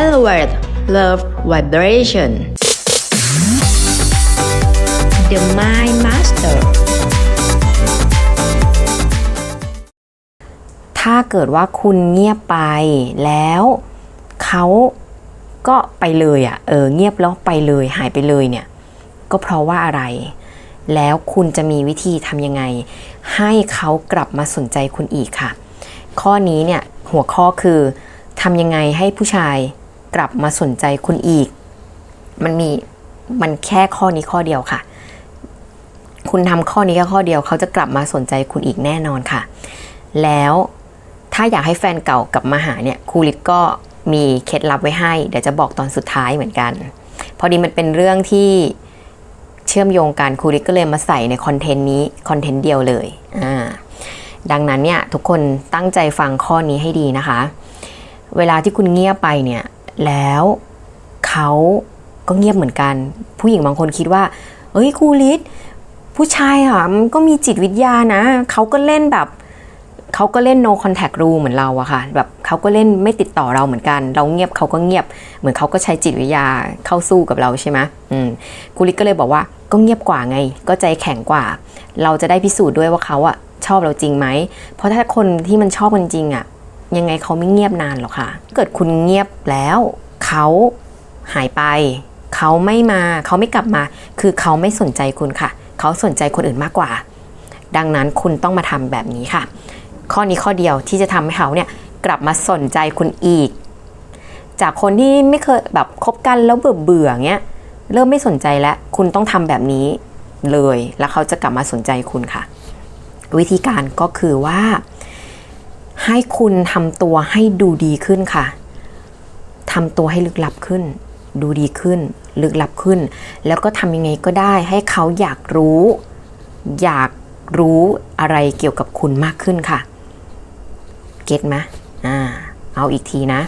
Elevate Love Vibration The Mind Master ถ้าเกิดว่าคุณเงียบไปแล้วเขาก็ไปเลยอะ่ะเออเงียบแล้วไปเลยหายไปเลยเนี่ย ก็เพราะว่าอะไร แล้วคุณจะมีวิธีทำยังไง ให้เขากลับมาสนใจคุณอีกค่ะ ข้อนี้เนี่ยหัวข้อคือทำยังไงให้ผู้ชาย กลับมาสนใจคุณอีก มันมีมันแค่ข้อนี้ข้อเดียวค่ะ คุณทำข้อนี้แค่ข้อเดียวเขาจะกลับมาสนใจคุณอีกแน่นอนค่ะ แล้วถ้าอยากให้แฟนเก่ากลับมาหาเนี่ยครูลิศก็มีเคล็ดลับไว้ให้ เดี๋ยวจะบอกตอนสุดท้ายเหมือนกัน พอดีมันเป็นเรื่องที่เชื่อมโยงกันครูลิศก็เลยมาใส่ในคอนเทนต์นี้คอนเทนต์เดียวเลยอ่าดังนั้นเนี่ยทุกคนตั้งใจฟังข้อนี้ให้ดีนะคะ เวลาที่คุณเงียบไปเนี่ย แล้วเขาก็เงียบเหมือนกัน ผู้หญิงบางคนคิดว่า เอ้ยครูลิศผู้ชายอะมันก็มีจิตวิทยานะ เขาก็เล่นแบบเขาก็เล่น no contact rule เหมือนเราอะค่ะ แบบเขาก็เล่นไม่ติดต่อเราเหมือนกัน เราเงียบเขาก็เงียบ เหมือนเขาก็ใช้จิตวิทยาเข้าสู้กับเราใช่ไหมอืมกุลิกก็เลยบอกว่าก็เงียบกว่าไง ก็ใจแข็งกว่า เราจะได้พิสูจน์ด้วยว่าเขาอะชอบเราจริงไหม เพราะถ้าคนที่มันชอบกันจริงอะ ยังไงเขาไม่เงียบนานหรอกค่ะ เกิดคุณเงียบแล้วเขาหายไป เขาไม่มา เขาไม่กลับมา คือเขาไม่สนใจคุณค่ะ เขาสนใจคนอื่นมากกว่า ดังนั้นคุณต้องมาทำแบบนี้ค่ะ ข้อนี้ข้อเดียวที่จะทำให้เขาเนี่ยกลับมาสนใจคุณอีก จากคนที่ไม่เคยแบบคบกันแล้วเบื่อเบื่อเงี้ย เริ่มไม่สนใจแล้ว คุณต้องทำแบบนี้เลย แล้วเขาจะกลับมาสนใจคุณค่ะ วิธีการก็คือว่า ให้คุณทำตัวให้ดูดีขึ้นค่ะทำตัวให้ลึกลับขึ้น ดูดีขึ้น ลึกลับขึ้น แล้วก็ทำยังไงก็ได้ให้เขาอยากรู้ อยากรู้อะไรเกี่ยวกับคุณมากขึ้นค่ะ เก็ตไหมอ่า เอาอีกทีนะ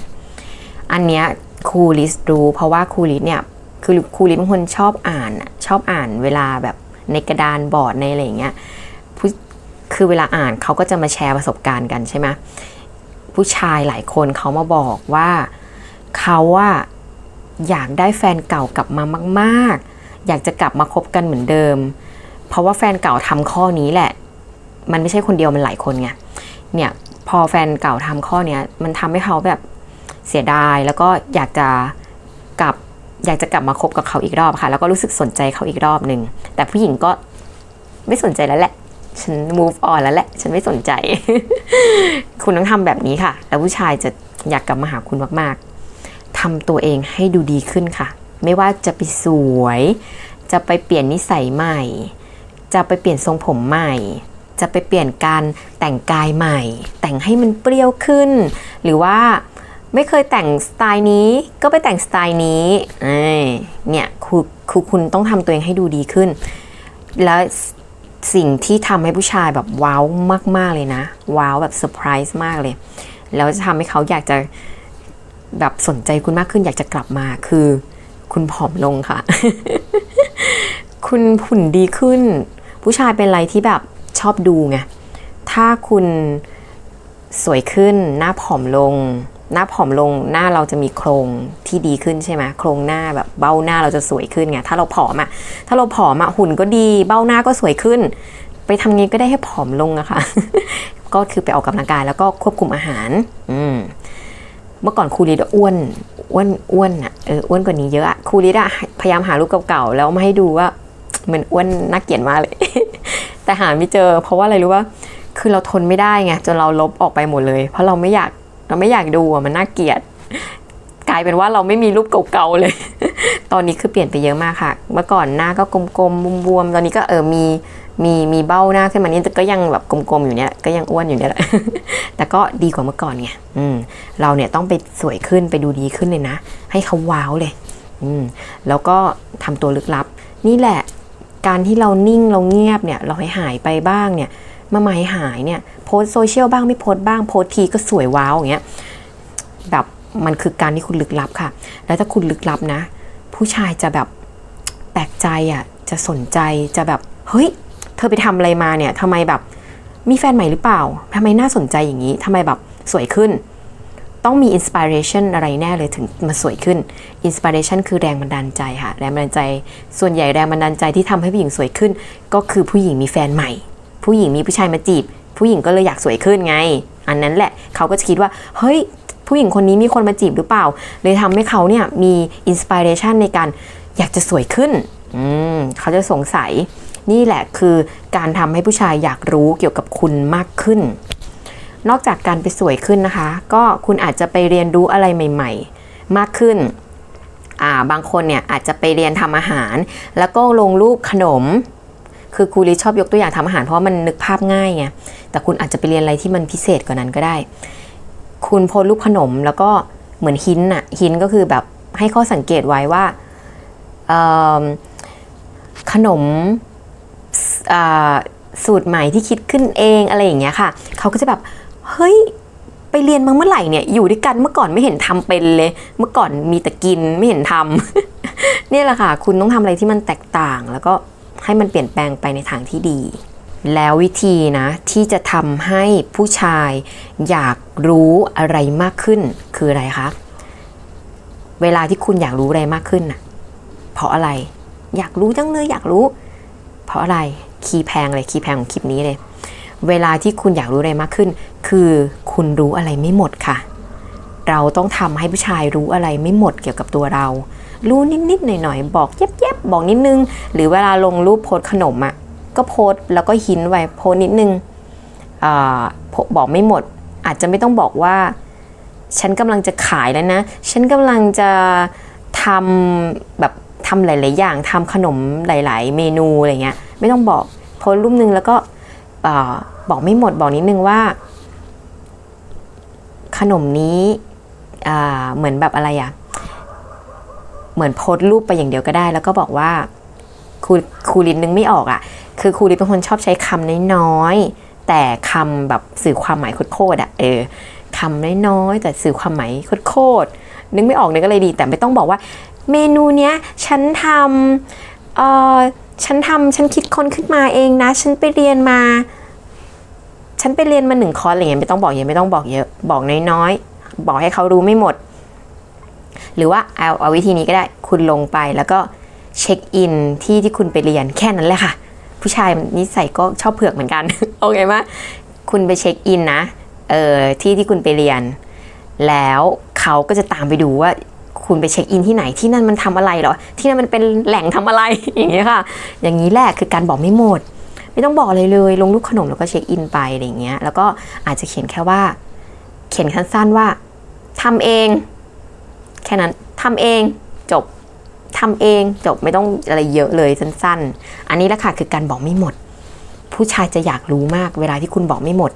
อันเนี้ยครูลิสรู้เพราะว่าครูลิสเนี่ยคือครูลิสเป็นคนชอบอ่าน ชอบอ่านเวลาแบบในกระดานบอร์ดในอะไรอย่างเงี้ย คือเวลาอ่านเขาก็จะมาแชร์ประสบการณ์กันใช่ไหมผู้ชายหลายคนเขามาบอกว่าเขาว่าอยากได้แฟนเก่ากลับมามาก ๆ อยากจะกลับมาคบกันเหมือนเดิม เพราะว่าแฟนเก่าทำข้อนี้แหละ มันไม่ใช่คนเดียวมันหลายคนไงเนี่ยพอแฟนเก่าทำข้อเนี้ยมันทำให้เขาแบบเสียดายแล้วก็อยากจะกลับอยากจะกลับมาคบกับเขาอีกรอบค่ะ แล้วก็รู้สึกสนใจเขาอีกรอบหนึ่งแต่ผู้หญิงก็ไม่สนใจแล้วแหละ ฉัน move on แล้วแหละ ฉันไม่สนใจ คุณต้องทำแบบนี้ค่ะ แล้วผู้ชายจะอยากกลับมาหาคุณมากๆทำตัวเองให้ดูดีขึ้นค่ะ ไม่ว่าจะไปสวย จะไปเปลี่ยนนิสัยใหม่ จะไปเปลี่ยนทรงผมใหม่ จะไปเปลี่ยนการแต่งกายใหม่ แต่งให้มันเปรี้ยวขึ้น หรือว่าไม่เคยแต่งสไตล์นี้ก็ไปแต่งสไตล์นี้เนี่ยคือคือคุณต้องทำตัวเองให้ดูดีขึ้น แล้ว สิ่งที่ทำให้ผู้ชายแบบว้าวมาก ๆ เลยนะ ว้าวแบบเซอร์ไพรส์มากเลย แล้วจะทำให้เขาอยากจะแบบสนใจคุณมากขึ้นอยากจะกลับมาคือ คุณผอมลงค่ะ คุณหุ่นดีขึ้น ผู้ชายเป็นอะไรที่แบบชอบดูไง ถ้าคุณสวยขึ้นหน้าผอมลง หน้าผอมลงหน้าเราจะมีโครงที่ดีขึ้นใช่ไหมโครงหน้าแบบเบ้าหน้าเราจะสวยขึ้นไงถ้าเราผอมอะถ้าเราผอมอะหุ่นก็ดีเบ้าหน้าก็สวยขึ้น ไปทำไงก็ได้ให้ผอมลงอะค่ะก็คือไปออกกำลังกายแล้วก็ควบคุมอาหาร อืมเมื่อก่อนครูลิดอ้วนอ้วนอ้วนอะเอออ้วนกว่านี้เยอะอะครูลิดอะพยายามหารูปเก่าๆแล้วมาให้ดูว่ามันอ้วนน่าเกลียดมากเลย แต่หาไม่เจอ เพราะว่าอะไรรู้ว่า คือเราทนไม่ได้ไงจนเราลบออกไปหมดเลย เพราะเราไม่อยาก เราไม่อยากดูอะมันน่าเกลียด กลายเป็นว่าเราไม่มีรูปเก่าๆเลย ตอนนี้คือเปลี่ยนไปเยอะมากค่ะ เมื่อก่อนหน้าก็กลมๆบวมๆตอนนี้ก็เออมีมีมีเบ้าหน้าขึ้นมานี่ก็ยังแบบกลมๆอยู่เนี่ยก็ยังอ้วนอยู่เนี่ยแหละแต่ก็ดีกว่าเมื่อก่อนไงอืมเราเนี่ยต้องไปสวยขึ้นไปดูดีขึ้นเลยนะ ให้เขาว้าวเลย อืมแล้วก็ทำตัวลึกลับ นี่แหละ การที่เรานิ่งเราเงียบเนี่ย เราให้หายไปบ้างเนี่ย มาหมายหายเนี่ยโพสโซเชียลบ้างไม่โพสบ้างโพสทีก็สวยว้าวอย่างเงี้ยแบบมันคือการที่คุณลึกลับค่ะ แล้วถ้าคุณลึกลับนะ ผู้ชายจะแบบแปลกใจอะจะสนใจจะแบบเฮ้ย เธอไปทำอะไรมาเนี่ยทำไมแบบมีแฟนใหม่หรือเปล่าทำไมน่าสนใจอย่างนี้ทำไมแบบสวยขึ้น ต้องมีอินสปิเรชันอะไรแน่เลยถึงมาสวยขึ้นอินสปิเรชันคือแรงบันดาลใจค่ะ แรงบันดาลใจ ส่วนใหญ่แรงบันดาลใจที่ทำให้ผู้หญิงสวยขึ้น ก็คือผู้หญิงมีแฟนใหม่ ผู้หญิงมีผู้ชายมาจีบ ผู้หญิงก็เลยอยากสวยขึ้นไง อันนั้นแหละเขาก็จะคิดว่า เฮ้ย ผู้หญิงคนนี้มีคนมาจีบหรือเปล่า เลยทำให้เขาเนี่ยมีอินสปิเรชันในการอยากจะสวยขึ้นอืมเขาจะสงสัยนี่แหละคือการทำให้ผู้ชายอยากรู้เกี่ยวกับคุณมากขึ้น นอกจากการไปสวยขึ้นนะคะ ก็คุณอาจจะไปเรียนรู้อะไรใหม่ ๆ มากขึ้นอ่าบางคนเนี่ยอาจจะไปเรียนทำอาหาร แล้วก็ลงรูปขนม คือครูลิชอบยกตัวอย่างทำอาหารเพราะมันนึกภาพง่ายไง แต่คุณอาจจะไปเรียนอะไรที่มันพิเศษกว่านั้นก็ได้ คุณโพสรูปขนมแล้วก็เหมือนหินอะหินก็คือแบบให้ข้อสังเกตไว้ว่าขนมสูตรใหม่ที่คิดขึ้นเองอะไรอย่างเงี้ยค่ะ เขาก็จะแบบ เฮ้ย ไปเรียนมาเมื่อไหร่เนี่ย อยู่ด้วยกันเมื่อก่อนไม่เห็นทำเป็นเลย เมื่อก่อนมีแต่กินไม่เห็นทำเนี่ยแหละค่ะ คุณต้องทำอะไรที่มันแตกต่างแล้วก็ ให้มันเปลี่ยนแปลงไปในทางที่ดี แล้ววิธีนะที่จะทำให้ผู้ชายอยากรู้อะไรมากขึ้นคืออะไรคะ เวลาที่คุณอยากรู้อะไรมากขึ้นนะเพราะอะไร อยากรู้จังเลยอยากรู้ เพราะอะไรคีย์แพงเลยคีย์แพงของคลิปนี้เลย เวลาที่คุณอยากรู้อะไรมากขึ้น คือคุณรู้อะไรไม่หมดค่ะ เราต้องทำให้ผู้ชายรู้อะไรไม่หมดเกี่ยวกับตัวเรา รู้นิดๆหน่อยๆ บอกเย็บๆบอกนิดนึง หรือเวลาลงรูปโพสขนมอะ่ะก็โพสแล้วก็หินไว้โพสนิดนึงอบอกไม่หมด อาจจะไม่ต้องบอกว่า ฉันกำลังจะขายแล้วนะ ฉันกำลังจะทำแบบทำหลาย ๆ อย่างทำขนมหลาย ๆ เมนูอะไรเงี้ยไม่ต้องบอกโพสรูปนึงแล้วก็อ่าบอกไม่หมดบอกนิดนึงว่า ขนมนี้อ่าเหมือนแบบอะไรอะ เหมือนโพสรูปไปอย่างเดียวก็ได้ แล้วก็บอกว่าครูครูลินนึงไม่ออกอะคือครูลินเป็นคนชอบใช้คำน้อยๆแต่คำแบบสื่อความหมายโคตรๆอะเออคำน้อยๆแต่สื่อความหมายโคตรๆนึกไม่ออกนึกก็เลยดี แต่ไม่ต้องบอกว่า เมนูเนี้ยฉันทำเออฉันทำฉันคิดค้นขึ้นมาเองนะ ฉันไปเรียนมา ฉันไปเรียนมาหนึ่งคอร์สอะไรเงี้ยไม่ต้องบอกเยอะไม่ต้องบอกเยอะ บอกน้อยๆ บอกให้เขารู้ไม่หมด หรือว่าเอาเอาวิธีนี้ก็ได้คุณลงไปแล้วก็เช็คอินที่ที่คุณไปเรียนแค่นั้นแหละค่ะ ผู้ชายนิสัยก็ชอบเผือกเหมือนกัน โอเคไหมคุณไปเช็คอินนะเออที่ที่คุณไปเรียน แล้วเขาก็จะตามไปดูว่าคุณไปเช็คอินที่ไหนที่นั่นมันทำอะไรหรอ ที่นั่นมันเป็นแหล่งทำอะไรอย่างเงี้ยค่ะ อย่างนี้แหละคือการบอกไม่หมด ไม่ต้องบอกอะไรเลย ลงรูปขนมแล้วก็เช็คอินไปอะไรอย่างเงี้ยแล้วก็อาจจะเขียนแค่ว่า เขียนสั้นๆว่าทำเอง แค่นั้นทำเองจบทำเองจบไม่ต้องอะไรเยอะเลยสั้น ๆ อันนี้แหละค่ะคือการบอกไม่หมด ผู้ชายจะอยากรู้มากเวลาที่คุณบอกไม่หมด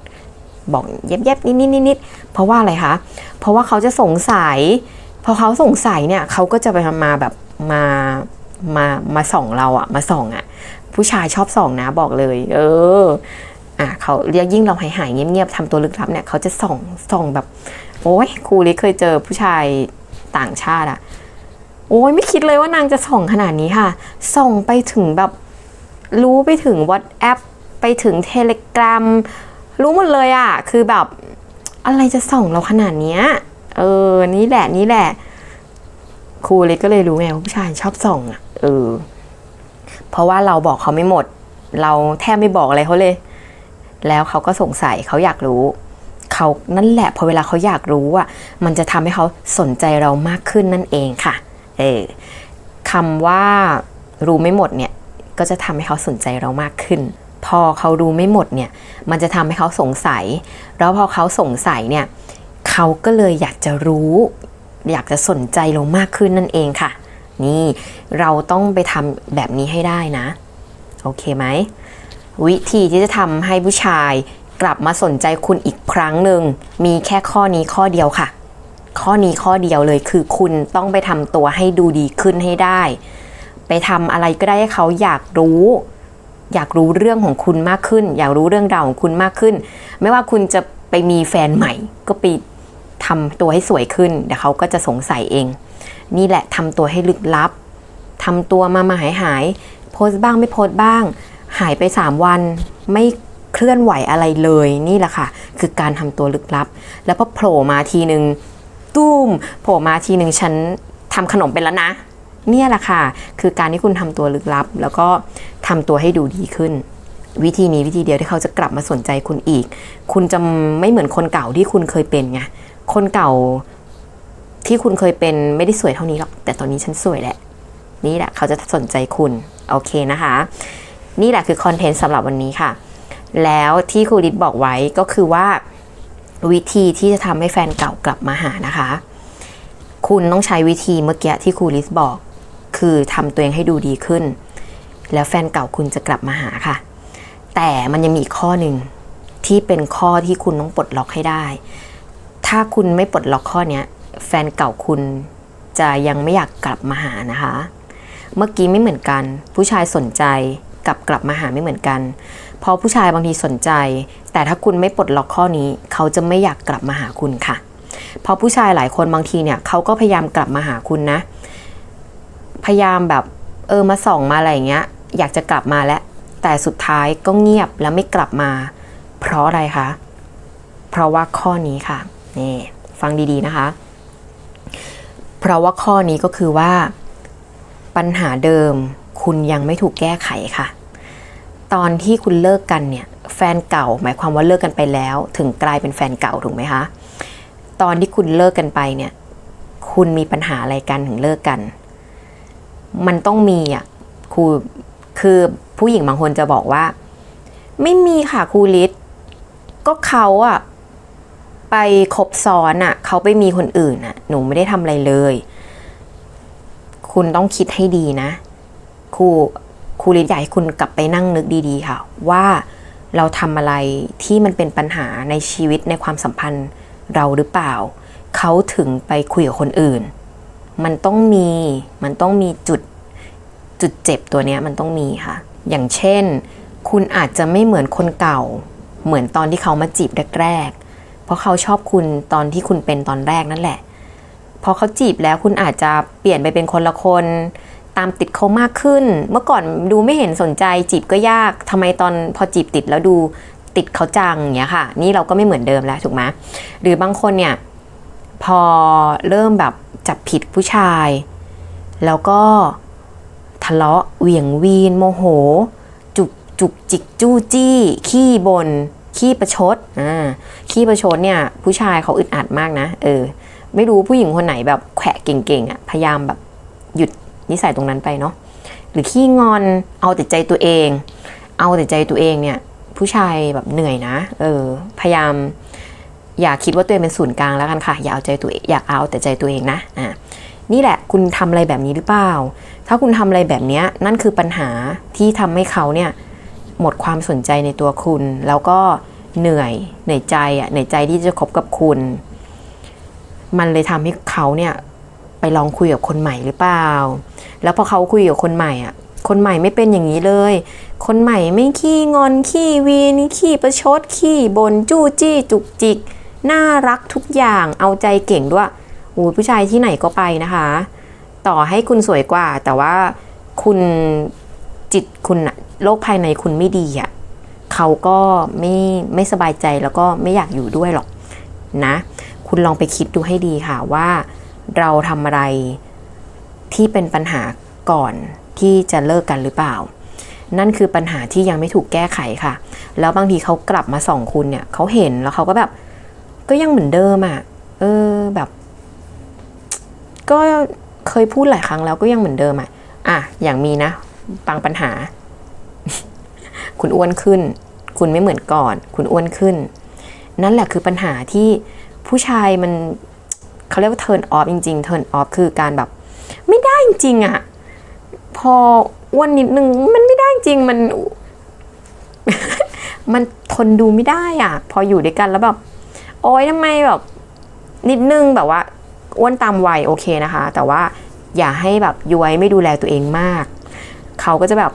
บอกเย็บๆนิดๆนิดๆเพราะว่าอะไรคะเพราะว่าเขาจะสงสัยพอเขาสงสัยเนี่ยเขาก็จะไปมาแบบมามามาส่องเราอะมาส่องอะผู้ชายชอบส่องนะบอกเลย เอออะเขาเรียกยิ่งเราหายหายเงียบๆทำตัวลึกลับเนี่ยเขาจะส่องส่องแบบ โอ้ยครูลิเคยเจอผู้ชาย ต่างชาติอะโอ้ยไม่คิดเลยว่านางจะส่องขนาดนี้ค่ะ ส่องไปถึงแบบรู้ไปถึง WhatsApp ไปถึง Telegram รู้หมดเลยอะคือแบบอะไรจะส่องเราขนาดเนี้ยเออ นี่แหละนี่แหละ ครูเลยก็เลยรู้ไงว่าผู้ชายชอบส่องอะเออ เพราะว่าเราบอกเขาไม่หมด เราแทบไม่บอกอะไรเขาเลย แล้วเขาก็สงสัยเขาอยากรู้ เขานั่นแหละพอเวลาเขาอยากรู้อะมันจะทำให้เขาสนใจเรามากขึ้นนั่นเองค่ะเออคำว่ารู้ไม่หมดเนี่ยก็จะทำให้เขาสนใจเรามากขึ้น พอเขารู้ไม่หมดเนี่ยมันจะทำให้เขาสงสัย แล้วพอเขาสงสัยเนี่ยเขาก็เลยอยากจะรู้ อยากจะสนใจเรามากขึ้นนั่นเองค่ะ นี่เราต้องไปทำแบบนี้ให้ได้นะ โอเคไหมวิธีที่จะทำให้ผู้ชาย กลับมาสนใจคุณอีกครั้งหนึ่งมีแค่ข้อนี้ข้อเดียวค่ะ ข้อนี้ข้อเดียวเลยคือคุณต้องไปทำตัวให้ดูดีขึ้นให้ได้ ไปทำอะไรก็ได้ให้เขาอยากรู้ อยากรู้เรื่องของคุณมากขึ้น อยากรู้เรื่องราวของคุณมากขึ้น ไม่ว่าคุณจะไปมีแฟนใหม่ ก็ไปทำตัวให้สวยขึ้นเดี๋ยวเขาก็จะสงสัยเอง นี่แหละทำตัวให้ลึกลับทำตัวมามาหายหายโพสต์บ้างไม่โพสต์บ้าง หายไป 3 วัน ไม่ เคลื่อนไหวอะไรเลยนี่แหละค่ะ คือการทำตัวลึกลับ แล้วพอโผล่มาทีหนึ่งตุ้มโผล่มาทีหนึ่งฉันทำขนมเป็นแล้วนะ เนี่ยแหละค่ะ คือการที่คุณทำตัวลึกลับ แล้วก็ทำตัวให้ดูดีขึ้น วิธีนี้วิธีเดียวที่เขาจะกลับมาสนใจคุณอีก คุณจะไม่เหมือนคนเก่าที่คุณเคยเป็นไงคนเก่าที่คุณเคยเป็นไม่ได้สวยเท่านี้หรอกแต่ตอนนี้ฉันสวยแหละ นี่แหละเขาจะสนใจคุณ โอเคนะคะ นี่แหละคือคอนเทนต์สำหรับวันนี้ค่ะ แล้วที่ครูริดบอกไว้ก็คือว่าวิธีที่จะทำให้แฟนเก่ากลับมาหานะคะ คุณต้องใช้วิธีเมื่อกี้ที่ครูลิสบอก คือทำตัวเองให้ดูดีขึ้น แล้วแฟนเก่าคุณจะกลับมาหาค่ะ แต่มันยังมีอีกข้อหนึ่งที่เป็นข้อที่คุณต้องปลดล็อกให้ได้ ถ้าคุณไม่ปลดล็อกข้อนี้แฟนเก่าคุณจะยังไม่อยากกลับมาหานะคะ เมื่อกี้ไม่เหมือนกัน ผู้ชายสนใจกับกลับมาหาไม่เหมือนกัน เพราะผู้ชายบางทีสนใจ แต่ถ้าคุณไม่ปลดล็อกข้อนี้ เขาจะไม่อยากกลับมาหาคุณค่ะ เพราะผู้ชายหลายคนบางทีเนี่ยเขาก็พยายามกลับมาหาคุณนะ พยายามแบบเออมาส่องมาอะไรอย่างเงี้ย อยากจะกลับมาแล้ว แต่สุดท้ายก็เงียบแล้วไม่กลับมา เพราะอะไรคะ เพราะว่าข้อนี้ค่ะนี่ฟังดีๆนะคะ เพราะว่าข้อนี้ก็คือว่า ปัญหาเดิมคุณยังไม่ถูกแก้ไขค่ะ ตอนที่คุณเลิกกันเนี่ยแฟนเก่าหมายความว่าเลิกกันไปแล้ว ถึงกลายเป็นแฟนเก่าถูกไหมคะ ตอนที่คุณเลิกกันไปเนี่ย คุณมีปัญหาอะไรกันถึงเลิกกัน มันต้องมีอะครูคือผู้หญิงบางคนจะบอกว่า ไม่มีค่ะครูลิศก็เขาอะไปคบซ้อนอะ เขาไปมีคนอื่นอะ หนูไม่ได้ทำอะไรเลย คุณต้องคิดให้ดีนะครู ครูลิศอยากให้คุณกลับไปนั่งนึกดีๆ ค่ะ ว่าเราทำอะไรที่มันเป็นปัญหาในชีวิตในความสัมพันธ์เราหรือเปล่า เขาถึงไปคุยกับคนอื่น มันต้องมีมันต้องมีจุดจุดเจ็บตัวนี้มันต้องมีค่ะ อย่างเช่น คุณอาจจะไม่เหมือนคนเก่า เหมือนตอนที่เขามาจีบแรกๆเพราะเขาชอบคุณตอนที่คุณเป็นตอนแรกนั่นแหละพอเขาจีบแล้วคุณอาจจะเปลี่ยนไปเป็นคนละคน ตามติดเขามากขึ้น เมื่อก่อนดูไม่เห็นสนใจจีบก็ยากทำไมตอนพอจีบติดแล้วดูติดเขาจังอย่างเงี้ยค่ะ นี่เราก็ไม่เหมือนเดิมแล้วถูกไหมหรือบางคนเนี่ยพอเริ่มแบบจับผิดผู้ชาย แล้วก็ทะเลาะเหวี่ยงวีนโมโห จุกจุกจิกจู้จี้ ขี้บน ขี้ประชดอ่าขี้ประชดเนี่ย ผู้ชายเขาอึดอัดมากนะ เออ ไม่รู้ผู้หญิงคนไหนแบบแขวะเก่งๆอะพยายามแบบหยุด นิสัยตรงนั้นไปเนาะหรือขี้งอนเอาแต่ใจตัวเอง เอาแต่ใจตัวเองเนี่ย ผู้ชายแบบเหนื่อยนะ เออ พยายาม อย่าคิดว่าตัวเองเป็นศูนย์กลางแล้วกันค่ะ อย่าเอาใจตัวอย่าเอาแต่ใจตัวเองนะอ่านี่แหละคุณทำอะไรแบบนี้หรือเปล่า ถ้าคุณทำอะไรแบบนี้นั่นคือปัญหาที่ทำให้เขาเนี่ยหมดความสนใจในตัวคุณ แล้วก็เหนื่อยเหนื่อยใจอะเหนื่อยใจที่จะคบกับคุณ มันเลยทำให้เขาเนี่ย ไปลองคุยกับคนใหม่หรือเปล่า แล้วพอเขาคุยกับคนใหม่อะ คนใหม่ไม่เป็นอย่างนี้เลย คนใหม่ไม่ขี้งอนขี้วีนขี้ประชดขี้บนจู้จี้จุกจิก น่ารักทุกอย่าง เอาใจเก่งด้วยอูผู้ชายที่ไหนก็ไปนะคะ ต่อให้คุณสวยกว่า แต่ว่าคุณจิตคุณอะโลกภายในคุณไม่ดีอะเขาก็ไม่ไม่สบายใจแล้วก็ไม่อยากอยู่ด้วยหรอกนะ คุณลองไปคิดดูให้ดีค่ะว่า เราทำอะไรที่เป็นปัญหาก่อนที่จะเลิกกันหรือเปล่า นั่นคือปัญหาที่ยังไม่ถูกแก้ไขค่ะ แล้วบางทีเขากลับมาส่องคุณเนี่ยเขาเห็นแล้วเขาก็แบบ ก็ยังเหมือนเดิมอะ่ะ เออแบบ ก็เคยพูดหลายครั้งแล้วก็ยังเหมือนเดิมอะ่ะ อะ อย่างมีนะบางปัญหา คุณอ้วนขึ้น คุณไม่เหมือนก่อน คุณอ้วนขึ้น นั่นแหละคือปัญหาที่ผู้ชายมัน เขาเรียกว่า turn off จริงๆ turn off คือการแบบ ไม่ได้จริงอะ่ะพออ้วนนิดนึงมันไม่ได้จริงมัน มันทนดูไม่ได้อะพออยู่ด้วยกันแล้วแบบ โอ๊ยทำไมแบบ นิดนึงแบบว่าอ้วนตามวัยโอเคนะคะ แต่ว่าอย่าให้แบบย้วยไม่ดูแลตัวเองมาก เขาก็จะแบบ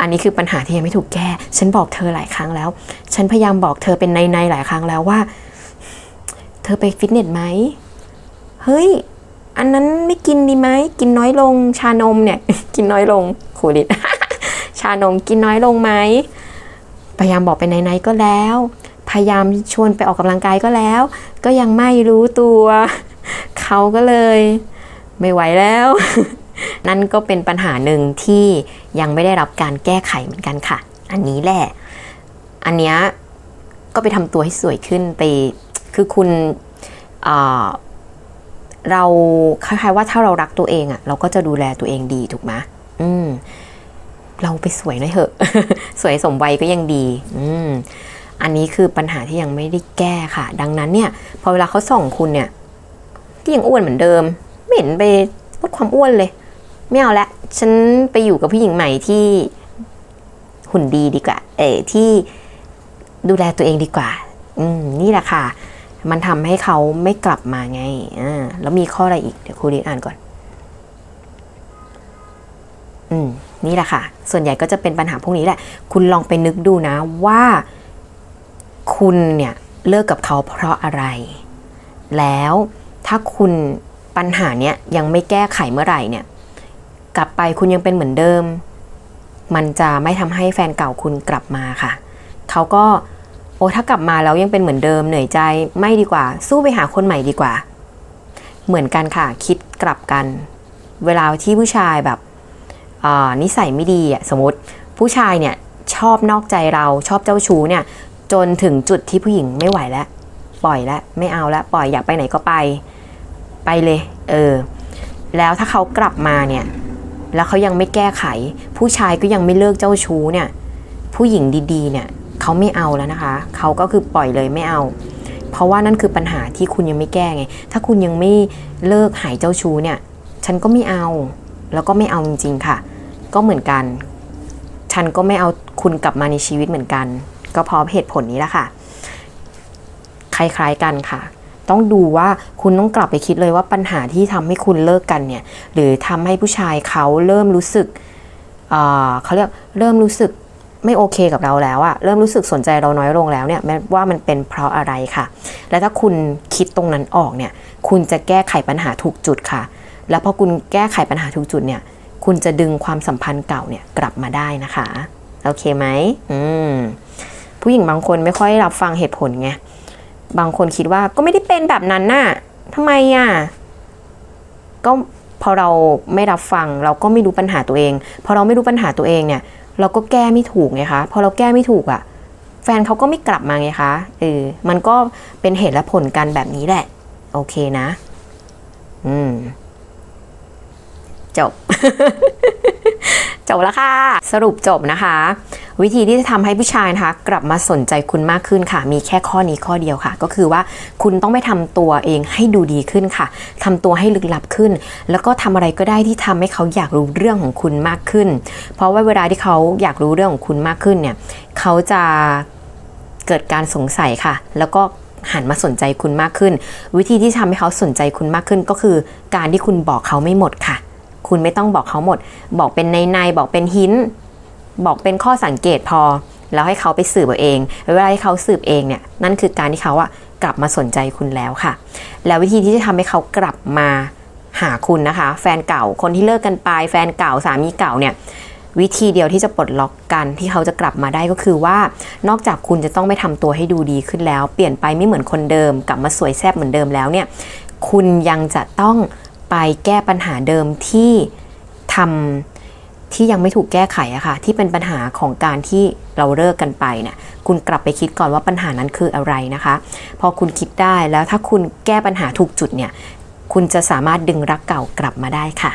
อันนี้คือปัญหาที่ยังไม่ถูกแก้ ฉันบอกเธอหลายครั้งแล้ว ฉันพยายามบอกเธอเป็นในในๆหลายครั้งแล้วว่า เธอไปฟิตเนสไหม เฮ้ย อันนั้นไม่กินดีไหม กินน้อยลง ชานมเนี่ย กินน้อยลงโคลิดชานมกินน้อยลงไหม พยายามบอกไปไหนๆก็แล้ว พยายามชวนไปออกกำลังกายก็แล้ว ก็ยังไม่รู้ตัว เขาก็เลย ไม่ไหวแล้ว นั่นก็เป็นปัญหาหนึ่งที่ยังไม่ได้รับการแก้ไขเหมือนกันค่ะ อันนี้แหละ อันเนี้ยก็ไปทำตัวให้สวยขึ้นไป คือคุณ เราคล้ายๆว่าถ้าเรารักตัวเองอะเราก็จะดูแลตัวเองดีถูกไหมอืม เราไปสวยหน่อยเถอะ สวยสมวัยก็ยังดี อืม อันนี้คือปัญหาที่ยังไม่ได้แก้ค่ะ ดังนั้นเนี่ย พอเวลาเขาส่องคุณเนี่ยก็ยังอ้วนเหมือนเดิม ไม่เห็นไปลดความอ้วนเลย ไม่เอาละฉันไปอยู่กับผู้หญิงใหม่ที่หุ่นดีดีกว่า เออที่ดูแลตัวเองดีกว่า อืม นี่แหละค่ะ มันทำให้เขาไม่กลับมาไงอ่าแล้วมีข้ออะไรอีก เดี๋ยวครูดิอ่านก่อน อืม นี่แหละค่ะ ส่วนใหญ่ก็จะเป็นปัญหาพวกนี้แหละ คุณลองไปนึกดูนะว่าคุณเนี่ยเลิกกับเขาเพราะอะไร แล้วถ้าคุณปัญหาเนี้ยยังไม่แก้ไขเมื่อไหร่เนี่ย กลับไปคุณยังเป็นเหมือนเดิม มันจะไม่ทำให้แฟนเก่าคุณกลับมาค่ะ เขาก็ โอ้ถ้ากลับมาแล้วยังเป็นเหมือนเดิมเหนื่อยใจไม่ดีกว่า สู้ไปหาคนใหม่ดีกว่า เหมือนกันค่ะ คิดกลับกัน เวลาที่ผู้ชายแบบอ่านิสัยไม่ดีอะสมมติผู้ชายเนี่ยชอบนอกใจเราชอบเจ้าชู้เนี่ย จนถึงจุดที่ผู้หญิงไม่ไหวแล้วปล่อยแล้วไม่เอาแล้วปล่อยอยากไปไหนก็ไปไปเลย เออ แล้วถ้าเขากลับมาเนี่ย แล้วเขายังไม่แก้ไข ผู้ชายก็ยังไม่เลิกเจ้าชู้เนี่ย ผู้หญิงดีๆเนี่ย เขาไม่เอาแล้วนะคะ เขาก็คือปล่อยเลยไม่เอา เพราะว่านั่นคือปัญหาที่คุณยังไม่แก้ไง ถ้าคุณยังไม่เลิกหายเจ้าชู้เนี่ย ฉันก็ไม่เอา แล้วก็ไม่เอาจริงๆค่ะ ก็เหมือนกัน ฉันก็ไม่เอาคุณกลับมาในชีวิตเหมือนกัน ก็เพราะเหตุผลนี้แหละค่ะ คล้ายๆกันค่ะต้องดูว่าคุณต้องกลับไปคิดเลยว่าปัญหาที่ทำให้คุณเลิกกันเนี่ย หรือทำให้ผู้ชายเขาเริ่มรู้สึกเเขาเรียกเริ่มรู้สึก ไม่โอเคกับเราแล้วอะเริ่มรู้สึกสนใจเราน้อยลงแล้วเนี่ยแม้ว่ามันเป็นเพราะอะไรค่ะ และถ้าคุณคิดตรงนั้นออกเนี่ย คุณจะแก้ไขปัญหาถูกจุดค่ะ แล้วพอคุณแก้ไขปัญหาถูกจุดเนี่ย คุณจะดึงความสัมพันธ์เก่าเนี่ยกลับมาได้นะคะ โอเคไหมอืมผู้หญิงบางคนไม่ค่อยรับฟังเหตุผลไง บางคนคิดว่าก็ไม่ได้เป็นแบบนั้นน่ะทำไมอะ ก็พอเราไม่รับฟังเราก็ไม่รู้ปัญหาตัวเอง พอเราไม่รู้ปัญหาตัวเองเนี่ย เราก็แก้ไม่ถูกไงคะ พอเราแก้ไม่ถูกอะ แฟนเขาก็ไม่กลับมาไงคะ เออ มันก็เป็นเหตุและผลกันแบบนี้แหละ โอเคนะ อืม จบ จบแล้วค่ะ สรุปจบนะคะ วิธีที่จะทำให้ผู้ชายนะคะ กลับมาสนใจคุณมากขึ้นค่ะ มีแค่ข้อนี้ข้อเดียวค่ะ ก็คือว่าคุณต้องไม่ทำตัวเองให้ดูดีขึ้นค่ะทำตัวให้ลึกลับขึ้น แล้วก็ทำอะไรก็ได้ที่ทำให้เขาอยากรู้เรื่องของคุณมากขึ้น เพราะว่าเวลาที่เขาอยากรู้เรื่องของคุณมากขึ้นเนี่ยเขาจะเกิดการสงสัยค่ะ แล้วก็หันมาสนใจคุณมากขึ้น วิธีที่ทำให้เขาสนใจคุณมากขึ้น ก็คือการที่คุณบอกเขาไม่หมดค่ะ คุณไม่ต้องบอกเขาหมด บอกเป็นในในๆบอกเป็นหิน บอกเป็นข้อสังเกตพอ แล้วให้เขาไปสืบเอาเอง เวลาที่เขาสืบเองเนี่ยนั่นคือการที่เขาอะกลับมาสนใจคุณแล้วค่ะ แล้ววิธีที่จะทำให้เขากลับมาหาคุณนะคะ แฟนเก่าคนที่เลิกกันไป แฟนเก่าสามีเก่าเนี่ยวิธีเดียวที่จะปลดล็อกกันที่เขาจะกลับมาได้ก็คือว่า นอกจากคุณจะต้องไม่ทำตัวให้ดูดีขึ้นแล้ว เปลี่ยนไปไม่เหมือนคนเดิม กลับมาสวยแซ่บเหมือนเดิมแล้วเนี่ยคุณยังจะต้องไปแก้ปัญหาเดิมที่ทำ ที่ยังไม่ถูกแก้ไขอะค่ะที่เป็นปัญหาของการที่เราเลิกกันไปเนี่ยคุณกลับไปคิดก่อนว่าปัญหานั้นคืออะไรนะคะ พอคุณคิดได้แล้วถ้าคุณแก้ปัญหาถูกจุดเนี่ยคุณจะสามารถดึงรักเก่ากลับมาได้ค่ะ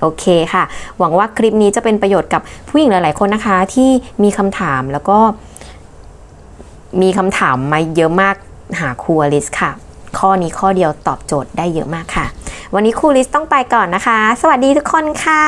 โอเคค่ะ หวังว่าคลิปนี้จะเป็นประโยชน์กับผู้หญิงหลาย ๆ คนนะคะ ที่มีคำถามแล้วก็มีคำถามมาเยอะมากหาครูอลิสค่ะ ข้อนี้ข้อเดียวตอบโจทย์ได้เยอะมากค่ะ วันนี้ครูลิสต้องไปก่อนนะคะ สวัสดีทุกคนค่ะ